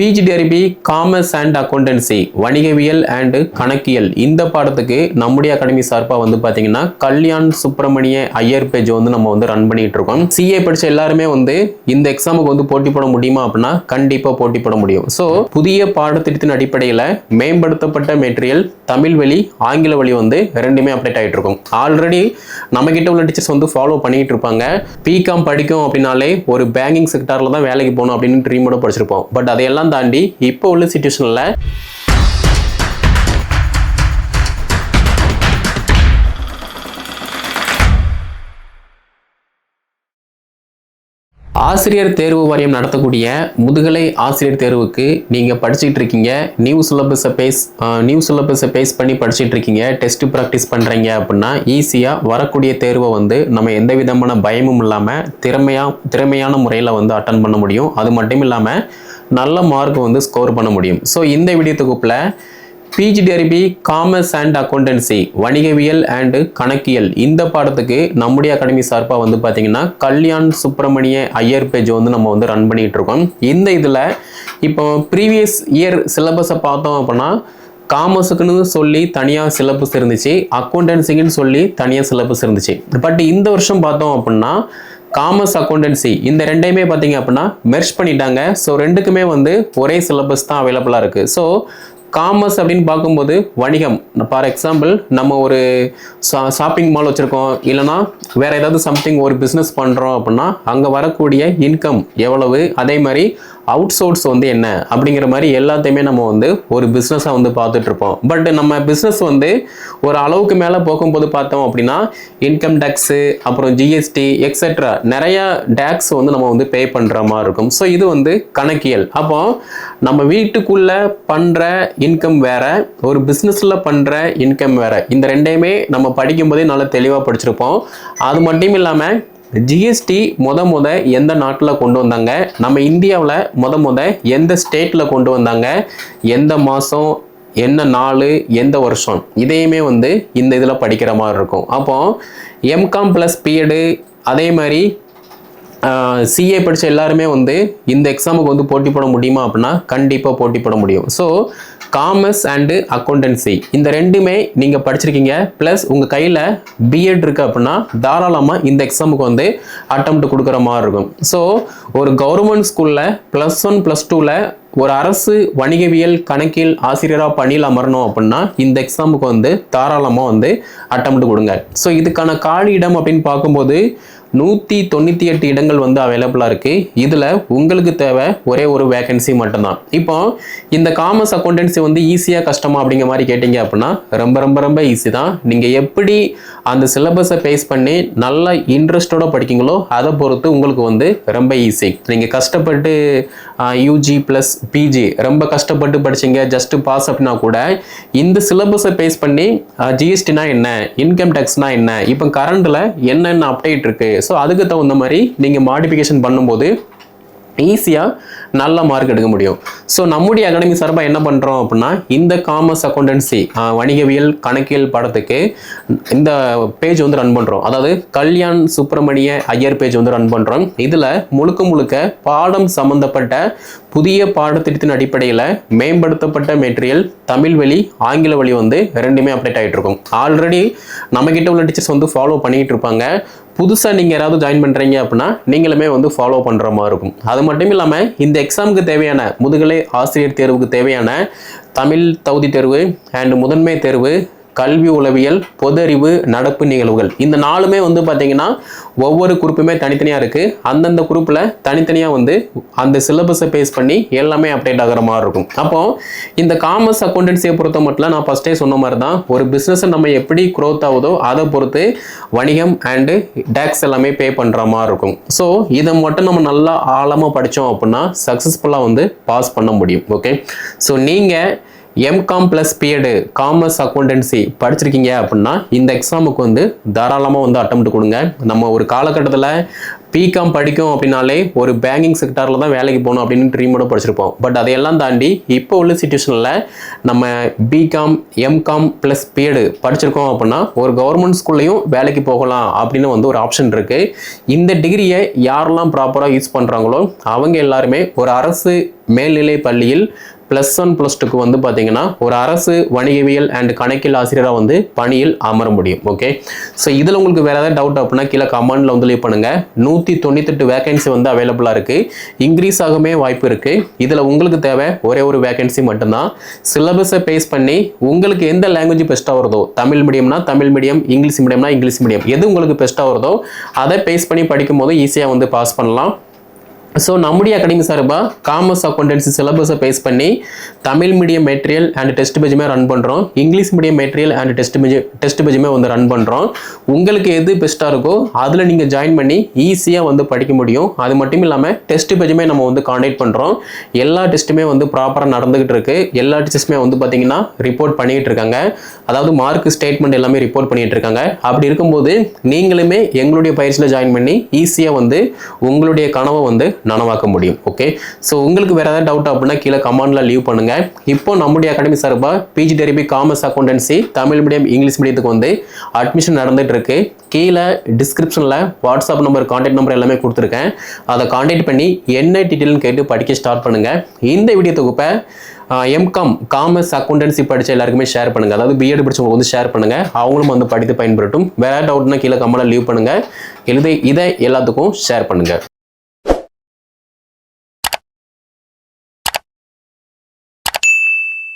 PGTRB commerce and accountancy வணிகவியல் and கணக்கியல். இந்த பாடத்துக்கு நம்முடைய அகாடமி சார்பாக வந்து பார்த்தீங்கன்னா கல்யாண் சுப்பிரமணிய ஐயர் பேஜ் வந்து நம்ம வந்து ரன் பண்ணிட்டு இருக்கோம் சிஏ படிச்ச எல்லாருமே வந்து இந்த எக்ஸாமுக்கு வந்து போட்டி போட முடியுமா அப்படின்னா கண்டிப்பாக போட்டி போட முடியும். ஸோ புதிய பாடத்திட்டத்தின் அடிப்படையில் மேம்படுத்தப்பட்ட மெட்டீரியல் தமிழ் வழி ஆங்கில வழி வந்து ரெண்டுமே அப்டேட் ஆகிட்டு இருக்கும் ஆல்ரெடி நம்ம கிட்ட உள்ள டீச்சர்ஸ் வந்து ஃபாலோ பண்ணிட்டு இருப்பாங்க பிகாம் படிக்கும் அப்படின்னாலே ஒரு பேங்கிங் செக்டாரில் தான் வேலைக்கு போகணும் அப்படின்னு ட்ரீமோட படிச்சிருப்போம். பட் அதையெல்லாம் தாண்டி இப்போ உள்ள சுச்சுவேஷனில் ஆசிரியர் தேர்வு வாரியம் நடத்தக்கூடிய முதுகலை ஆசிரியர் தேர்வுக்கு நீங்கள் படிச்சுட்டு இருக்கீங்க. நியூ சிலபஸை பேஸ் நியூ சிலபஸை பேஸ் பண்ணி படிச்சுட்டு இருக்கீங்க. டெஸ்ட் ப்ராக்டிஸ் பண்ணுறீங்க அப்படின்னா ஈஸியாக வரக்கூடிய தேர்வை வந்து நம்ம எந்த விதமான பயமும் இல்லாமல் திறமையாக திறமையான முறையில் வந்து அட்டன் பண்ண முடியும். அது மட்டும் இல்லாமல் நல்ல மார்க் வந்து ஸ்கோர் பண்ண முடியும். ஸோ இந்த வீடியோ தொகுப்பில் P G T R B commerce and accountancy வணிகவியல் அண்டு கணக்கியல் இந்த பாடத்துக்கு நம்முடைய அகாடமி சார்பாக வந்து பார்த்தீங்கன்னா கல்யாண் சுப்பிரமணிய ஐயர் பேஜ் வந்து நம்ம வந்து ரன் பண்ணிட்டு இருக்கோம். இந்த இதில் இப்போ ப்ரீவியஸ் இயர் சிலபஸை பார்த்தோம் அப்படின்னா காமர்ஸுக்குன்னு சொல்லி தனியாக சிலபஸ் இருந்துச்சு அக்கௌண்டன்சிக்குன்னு சொல்லி தனியாக சிலபஸ் இருந்துச்சு. பட் இந்த வருஷம் பார்த்தோம் அப்படின்னா காமர்ஸ் அக்கௌண்டன்சி இந்த ரெண்டையுமே பார்த்தீங்க அப்படின்னா மெர்ச் பண்ணிட்டாங்க. ஸோ ரெண்டுக்குமே வந்து ஒரே சிலபஸ் தான் அவைலபிளாக இருக்குது ஸோ காமர்ஸ் அப்படின்னு பார்க்கும்போது வணிகம். ஃபார் எக்ஸாம்பிள் நம்ம ஒரு ஷாப்பிங் மால் வச்சுருக்கோம். இல்லைனா வேறு ஏதாவது சம்திங் ஒரு பிஸ்னஸ் பண்ணுறோம் அப்படின்னா அங்கே வரக்கூடிய இன்கம் எவ்வளவு? அதே மாதிரி அவுட் சோர்ஸ் வந்து என்ன? அப்படிங்கிற மாதிரி எல்லாத்தையுமே நம்ம வந்து ஒரு பிஸ்னஸாக வந்து பார்த்துட்டு இருப்போம் பட் நம்ம பிஸ்னஸ் வந்து ஒரு அளவுக்கு மேலே போகும்போது பார்த்தோம் அப்படின்னா இன்கம் டேக்ஸு அப்புறம் ஜிஎஸ்டி எக்ஸெட்ரா நிறையா டேக்ஸ் வந்து நம்ம வந்து பே பண்ணுற மாதிரி இருக்கும். ஸோ இது வந்து கணக்கியல். அப்போ நம்ம வீட்டுக்குள்ளே பண்ணுற இன்கம் வேறு ஒரு பிஸ்னஸில் பண்ணுற இன்கம் வேறு. இந்த ரெண்டையுமே நம்ம படிக்கும்போதே நல்லா தெளிவாக படிச்சிருப்போம். அது மட்டும் இல்லாமல் ஜிஎஸ்டி முத முத எந்த நாட்டில் கொண்டு வந்தாங்க? நம்ம இந்தியாவில் முத முத எந்த ஸ்டேட்டில் கொண்டு வந்தாங்க? எந்த மாதம் என்ன நாள் எந்த வருஷம்? இதையுமே வந்து இந்த இதில் படிக்கிற மாதிரி இருக்கும். அப்போ எம்காம் ப்ளஸ் பிஎடு அதே மாதிரி சிஏ படித்த எல்லாருமே வந்து இந்த எக்ஸாமுக்கு வந்து போட்டி போட முடியுமா அப்படின்னா கண்டிப்பாக போட்டி போட முடியும். ஸோ காமர்ஸ் அண்டு அக்கௌண்டன்சி இந்த ரெண்டுமே நீங்கள் படிச்சிருக்கீங்க. ப்ளஸ் உங்கள் கையில் பிஎட் இருக்குது அப்படின்னா தாராளமாக இந்த எக்ஸாமுக்கு வந்து அட்டம் கொடுக்குற மாதிரி இருக்கும். ஸோ ஒரு கவர்மெண்ட் ஸ்கூலில் ப்ளஸ் ஒன் ப்ளஸ் டூவில் ஒரு அரசு வணிகவியல் கணக்கியல் ஆசிரியராக பணியில் அமரணும் அப்படின்னா இந்த எக்ஸாமுக்கு வந்து தாராளமாக வந்து அட்டம் கொடுங்க. ஸோ இதுக்கான காலி இடம் அப்படின்னு பார்க்கும்போது நூற்றி தொண்ணூற்றி எட்டு இடங்கள் வந்து அவைலபிளாக இருக்குது இதில் உங்களுக்கு தேவை ஒரே ஒரு வேகன்சி மட்டும்தான். இப்போ இந்த காமர்ஸ் அக்கௌண்டன்சி வந்து ஈஸியாக கஷ்டமா அப்படிங்கிற மாதிரி கேட்டிங்க அப்படின்னா ரொம்ப ரொம்ப ரொம்ப ஈஸி தான். நீங்கள் எப்படி அந்த சிலபஸை பேஸ் பண்ணி நல்லா இன்ட்ரெஸ்டோட படிக்கீங்களோ அதை பொறுத்து உங்களுக்கு வந்து ரொம்ப ஈஸி நீங்கள் கஷ்டப்பட்டு யூஜி ப்ளஸ் பிஜி ரொம்ப கஷ்டப்பட்டு படிச்சீங்க ஜஸ்ட் பாஸ் அப்படின்னா கூட இந்த சிலபஸை பேஸ் பண்ணி ஜிஎஸ்டினா என்ன இன்கம் டேக்ஸ்னா என்ன இப்போ கரண்டில் என்னென்ன அப்டேட் இருக்குது ஸோ அதுக்கு தகுந்த மாதிரி நீங்கள் மாடிஃபிகேஷன் பண்ணும்போது ஈஸியாக நல்ல மார்க் எடுக்க முடியும். ஸோ நம்முடைய அகாடமி சார்பாக என்ன பண்ணுறோம் அப்படின்னா இந்த காமர்ஸ் அக்கௌண்டன்சி வணிகவியல் கணக்கியல் பாடத்துக்கு இந்த பேஜ் வந்து ரன் பண்ணுறோம் அதாவது கல்யாண் சுப்பிரமணிய ஐயர் பேஜ் வந்து ரன் பண்ணுறோம் இதில் முழுக்க முழுக்க பாடம் சம்மந்தப்பட்ட புதிய பாடத்திட்டத்தின் அடிப்படையில் மேம்படுத்தப்பட்ட மெட்டீரியல் தமிழ் வழி ஆங்கில வழி வந்து ரெண்டுமே அப்டேட் ஆகிட்டு இருக்கும் ஆல்ரெடி நம்மக்கிட்ட உள்ள டீச்சர்ஸ் வந்து ஃபாலோ பண்ணிகிட்டு இருப்பாங்க. புதுசாக நீங்கள் யாராவது ஜாயின் பண்ணுறீங்க அப்படின்னா நீங்களுமே வந்து ஃபாலோ பண்ணுற மாதிரி இருக்கும். அது மட்டும் இல்லாமல் இந்த எக்ஸாமுக்கு தேவையான முதுகலை ஆசிரியர் தேர்வுக்கு தேவையான தமிழ் தகுதி தேர்வு அண்ட் முதன்மை தேர்வு கல்வி உளவியல் பொதறிவு நடப்பு நிகழ்வுகள். இந்த நாலுமே வந்து பார்த்தீங்கன்னா ஒவ்வொரு குரூப்புமே தனித்தனியாக இருக்குது அந்தந்த குரூப்பில் தனித்தனியாக வந்து அந்த சிலபஸை பேஸ் பண்ணி எல்லாமே அப்டேட் ஆகிற மாதிரி இருக்கும். அப்போது இந்த காமர்ஸ் அக்கௌண்டன்சியை பொறுத்த மட்டும் நான் ஃபஸ்ட்டே சொன்ன மாதிரி தான் ஒரு பிஸ்னஸை நம்ம எப்படி க்ரோத் ஆகுதோ அதை பொறுத்து வணிகம் அண்டு டேக்ஸ் எல்லாமே பே பண்ணுற மாதிரி இருக்கும். ஸோ இதை மட்டும் நம்ம நல்லா ஆழமாக படித்தோம் அப்படின்னா சக்ஸஸ்ஃபுல்லாக வந்து பாஸ் பண்ண முடியும். ஓகே ஸோ நீங்கள் MCom plus BEd commerce accountancy படிச்சிருக்கீங்க அப்படின்னா இந்த எக்ஸாமுக்கு வந்து தாராளமாக வந்து அட்டம் கொடுங்க. நம்ம ஒரு காலகட்டத்தில் பிகாம் படிக்கும் அப்படின்னாலே ஒரு பேங்கிங் செக்டாரில் தான் வேலைக்கு போகணும் அப்படின்னு ட்ரீமோட படிச்சிருப்போம். பட் அதையெல்லாம் தாண்டி இப்போ உள்ள சுச்சுவேஷனில் நம்ம பிகாம் எம்காம் ப்ளஸ் பிஎடு படிச்சிருக்கோம் அப்படின்னா ஒரு கவர்மெண்ட் ஸ்கூல்லையும் வேலைக்கு போகலாம் அப்படின்னு வந்து ஒரு ஆப்ஷன் இருக்குது இந்த டிகிரியை யாரெல்லாம் ப்ராப்பராக யூஸ் பண்ணுறாங்களோ அவங்க எல்லாருமே ஒரு அரசு மேல்நிலை பள்ளியில் ப்ளஸ் ஒன் ப்ளஸ் டூக்கு வந்து பார்த்தீங்கன்னா ஒரு அரசு வணிகவியல் அண்ட் கணக்கியல் ஆசிரியராக வந்து பணியில் அமர முடியும் ஓகே ஸோ இதில் உங்களுக்கு வேறு ஏதாவது டவுட் அப்படின்னா கீழே கமெண்டில் வந்து லீவ் பண்ணுங்கள் நூற்றி தொண்ணூத்தெட்டு வேகன்சி வந்து அவைலபிளாக இருக்குது இன்க்ரீஸ் ஆகவே வாய்ப்பு இருக்குது இதில் உங்களுக்கு தேவை ஒரே ஒரு வேகன்சி மட்டும்தான். சிலபஸை பேஸ் பண்ணி உங்களுக்கு எந்த லாங்குவேஜ் பெஸ்ட்டாக வருதோ தமிழ் மீடியம்னா தமிழ் மீடியம் இங்கிலீஷ் மீடியம்னா இங்கிலீஷ் மீடியம் எது உங்களுக்கு பெஸ்ட்டாக வருதோ அதை பேஸ் பண்ணி படிக்கும்போது ஈஸியாக வந்து பாஸ் பண்ணலாம். ஸோ நம்முடைய அகாடமி சார்பாக காமர்ஸ் அக்கௌண்டன்சி சிலபஸை பேஸ் பண்ணி Tamil medium material and test பேஜுமே run பண்ணுறோம் English medium material and test page test பேஜுமே வந்து ரன் பண்ணுறோம் உங்களுக்கு எது பெஸ்ட்டாக இருக்கோ அதில் நீங்கள் ஜாயின் பண்ணி ஈஸியாக வந்து படிக்க முடியும். அது மட்டும் இல்லாமல் டெஸ்ட் பேஜுமே நம்ம வந்து காண்டாக்ட் பண்ணுறோம் எல்லா டெஸ்ட்டுமே வந்து ப்ராப்பராக நடந்துகிட்டு இருக்கு. எல்லா டீச்சர்ஸுமே வந்து பார்த்தீங்கன்னா ரிப்போர்ட் பண்ணிகிட்டு இருக்காங்க. அதாவது மார்க் ஸ்டேட்மெண்ட் எல்லாமே ரிப்போர்ட் பண்ணிகிட்டு இருக்காங்க. அப்படி இருக்கும்போது நீங்களுமே எங்களுடைய பயிற்சியில் ஜாயின் பண்ணி ஈஸியாக வந்து உங்களுடைய கனவை வந்து நனவாக்க முடியும் ஓகே ஸோ உங்களுக்கு வேறு ஏதாவது டவுட் அப்படின்னா கீழே கமெண்ட்ல லீவ் பண்ணுங்க. இப்போ நம்முடைய அகாடமி சார்பாக PG TRB commerce accountancy Tamil medium English மீடியத்துக்கு வந்து அட்மிஷன் நடந்துட்டு இருக்கு கீழே டிஸ்கிரிப்ஷனில் வாட்ஸ்அப் நம்பர் கான்டாக்ட் நம்பர் எல்லாமே கொடுத்துருக்கேன். அதை கான்டாக்ட் பண்ணி என்ன டீட்டெயில்னு கேட்டு படிக்க ஸ்டார்ட் பண்ணுங்கள் இந்த வீடியோ தொகுப்பை எம்காம் காமர்ஸ் அக்கௌண்டன்சி படித்த எல்லாருக்குமே ஷேர் பண்ணுங்கள் அதாவது பிஎட் படிச்சவங்களுக்கு வந்து ஷேர் பண்ணுங்கள் அவங்களும் வந்து படித்து பயன்படுத்தும் வேறு டவுட்னா கீழே கமெண்ட்ல லீவ் பண்ணுங்கள் எழுதி இதை எல்லாத்துக்கும் ஷேர் பண்ணுங்கள்